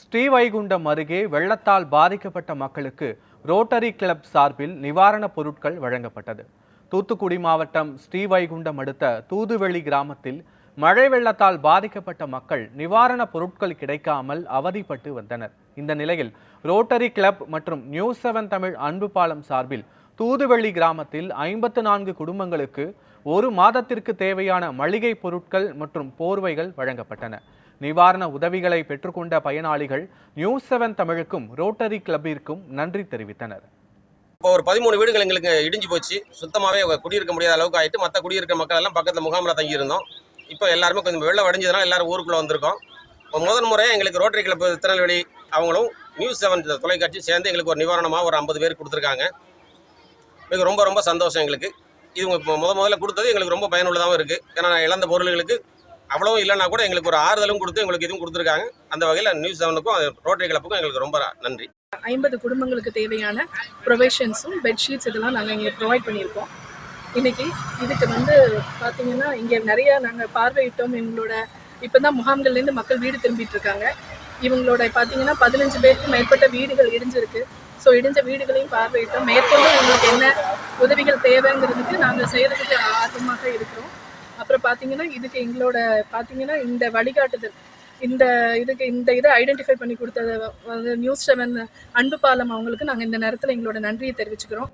ஸ்ரீவைகுண்டம் அருகே வெள்ளத்தால் பாதிக்கப்பட்ட மக்களுக்கு ரோட்டரி கிளப் சார்பில் நிவாரணப் பொருட்கள் வழங்கப்பட்டது. தூத்துக்குடி மாவட்டம் ஸ்ரீவைகுண்டம் அடுத்த தூதுவெளி கிராமத்தில் மழை வெள்ளத்தால் பாதிக்கப்பட்ட மக்கள் நிவாரணப் பொருட்கள் கிடைக்காமல் அவதிப்பட்டு வந்தனர். இந்த நிலையில் ரோட்டரி கிளப் மற்றும் நியூஸ் செவன் தமிழ் அன்பு பாலம் சார்பில் தூதுவெளி கிராமத்தில் ஐம்பத்து நான்கு குடும்பங்களுக்கு ஒரு மாதத்திற்கு தேவையான மளிகை பொருட்கள் மற்றும் போர்வைகள் வழங்கப்பட்டன. நிவாரண உதவிகளை பெற்றுக்கொண்ட பயனாளிகள் நியூஸ் செவன் தமிழுக்கும் ரோட்டரி கிளப்பிற்கும் நன்றி தெரிவித்தனர். இப்போ ஒரு பதிமூணு வீடுகள் எங்களுக்கு இடிஞ்சு போச்சு. சுத்தமாகவே குடியிருக்க முடியாத அளவுக்கு ஆகிட்டு மற்ற குடியிருக்கிற மக்கள் எல்லாம் பக்கத்தில் முகாமில் தங்கியிருந்தோம் இப்போ எல்லாருமே கொஞ்சம் வெள்ளம் வடிஞ்சதுனால எல்லாரும் ஊருக்குள்ளே வந்திருக்கோம். இப்போ முதன் முறையாக எங்களுக்கு ரோட்டரி கிளப் திருநெல்வேலி அவங்களும் நியூஸ் செவன் தொலைக்காட்சி சேர்ந்து எங்களுக்கு ஒரு நிவாரணமாக ஒரு ஐம்பது பேர் கொடுத்துருக்காங்க. மிக ரொம்ப ரொம்ப சந்தோஷம் எங்களுக்கு. இது இப்போ முத முதல்ல கொடுத்தது எங்களுக்கு ரொம்ப பயனுள்ளதாகவும் இருக்குது ஏன்னா இழந்த பொருள்களுக்கு அவ்வளவும் இல்லைன்னா கூட எங்களுக்கு ஒரு ஆறுதலும் கொடுத்து எங்களுக்கு இதுவும் கொடுத்துருக்காங்க. அந்த வகையில் நியூஸ் செவனுக்கும் ரோட்டரி கிளப்புக்கும் எங்களுக்கு ரொம்ப நன்றி. ஐம்பது குடும்பங்களுக்கு தேவையான ப்ரொவிஷன்ஸும் பெட்ஷீட்ஸ் இதெல்லாம் நாங்கள் இங்கே ப்ரொவைட் பண்ணியிருக்கோம். இன்னைக்கு இதுக்கு வந்து பார்த்தீங்கன்னா இங்கே நிறைய நாங்கள் பார்வையிட்டோம். இவங்களோட இப்போ தான் முகாம்கள்லேருந்து மக்கள் வீடு திரும்பிட்டு இருக்காங்க. இவங்களோட பார்த்தீங்கன்னா பதினஞ்சு பேருக்கு மேற்பட்ட வீடுகள் இடிஞ்சிருக்கு. ஸோ இடிஞ்ச வீடுகளையும் பார்வையிட்டோம். மேற்கொண்டு உங்களுக்கு என்ன உதவிகள் தேவைங்கிறதுக்கு நாங்கள் செய்கிறதுக்கு ஆர்வமாக இருக்கிறோம். அப்புறம் பார்த்தீங்கன்னா இதுக்கு எங்களோட பார்த்தீங்கன்னா இந்த வழிகாட்டுதல் இந்த இதுக்கு இந்த இதை ஐடென்டிஃபை பண்ணி கொடுத்தது வந்து நியூஸ் செவன் அன்பு பாலம் அவங்களுக்கு நாங்கள் இந்த நேரத்தில் எங்களோட நன்றியை தெரிவிச்சுக்கிறோம்.